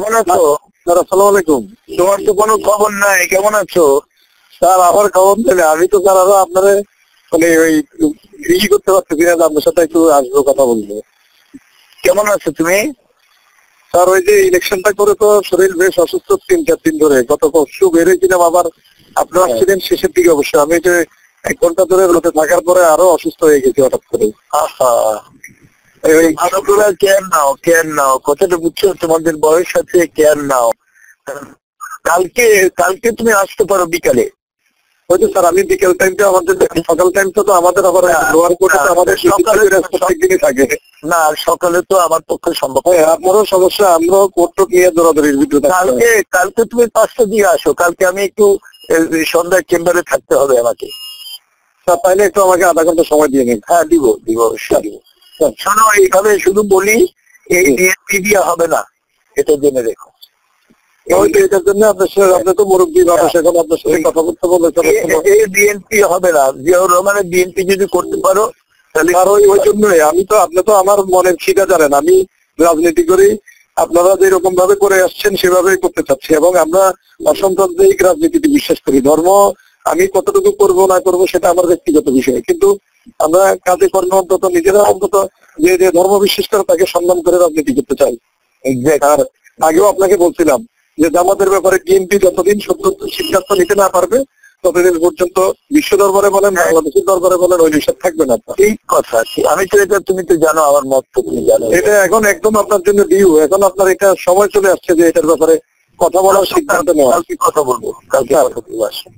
কেমন আছো? স্যার আসসালামু আলাইকুম। তোমার তো কোনো খবর নাই কেমন আছো? স্যার আমার খবর দিলে আমি তো স্যার আরও আপনারে মানে ওই ই করতে পারতেছি না আপনার সাথে একটু আসব কথা বলব। কেমন আছো তুমি? স্যার ওই যে ইলেকশনটা করে তো শরীর বেশ অসুস্থ তিন চার দিন ধরে। গত পরশু বেরোয়েছিলাম আবার আপনার অ্যাক্সিডেন্ট শেষের দিকে অবশ্য। আমি যে এক ঘণ্টা ধরে রোদে থাকার পরে আরও অসুস্থ হয়ে গেছি হঠাৎ করে আহা। ভালো করে কেয়ার নাও কেয়ার নাও। কথাটা বুঝছ? তোমাদের বয়স আছে কেয়ার নাও। কালকে কালকে তুমি আসতে পারো বিকালে। যে স্যার? আমি বিকেল টাইমটা আমাদের সকাল টাইমটা তো আমাদের আবার লোয়ার কোর্টে না, আমাদের সকালে- দিনই থাকে। না সকালে তো আমার পক্ষে সম্ভব। হয় আপনারও সমস্যা আমরাও কোর্ট নিয়ে দৌড়াদৌড়ির ভিতরে কালকে কালকে তুমি পাঁচটা দিয়ে আসো। কালকে আমি একটু সন্ধ্যায় চেম্বারে থাকতে হবে আমাকে। স্যার তাইলে একটু আমাকে আধা ঘণ্টা সময় দিয়ে নিন। হ্যাঁ দিব দিব অবশ্যই দিব। শোনো এইভাবে শুধু বলি এই হবে না এটা জেনে রেখো। এটার জন্য আপনার সাথে আপনি তো মুরব্বী মানুষ এখন আপনার সাথে কথা বলতে বললে স্যার এ- এ- এই বিএনপি হবে না জিয়াউর রহমানের বিএনপি যদি করতে পারো তাহলে আর ওই ওই জন্যই আমি তো আপনি তো আমার মনের খিদা জানেন আমি রাজনীতি করি আপনারা যেরকম ভাবে করে আসছেন সেভাবেই করতে চাচ্ছি। এবং আমরা অসাম্প্রদায়িক রাজনীতিতে বিশ্বাস করি। ধর্ম আমি কতটুকু করব না করব সেটা আমার ব্যক্তিগত বিষয়। কিন্তু আমরা কাজে কর্মে অন্তত নিজেরা অন্তত যে যে ধর্ম বিশ্বাস করে তাকে সম্মান করে রাজনীতি করতে চাই. আর আগেও আপনাকে বলছিলাম যে জামাতের ব্যাপারে বিএনপি যতদিন সত্য সিদ্ধান্ত নিতে না পারবে ততদিন পর্যন্ত বিশ্ব দরবারে বলেন বাংলাদেশের দরবারে বলেন ওই নিষেধ থাকবে না। ঠিক কথা আমি তো এটা তুমি তো জানো আমার মত তো তুমি জানো। এটা এখন একদম আপনার জন্য ডিউ এখন আপনার এটা সময় চলে আসছে যে এটার ব্যাপারে কথা বলার সিদ্ধান্ত নেওয়া কালকে কথা বলব কালকে কথা বলব আসো।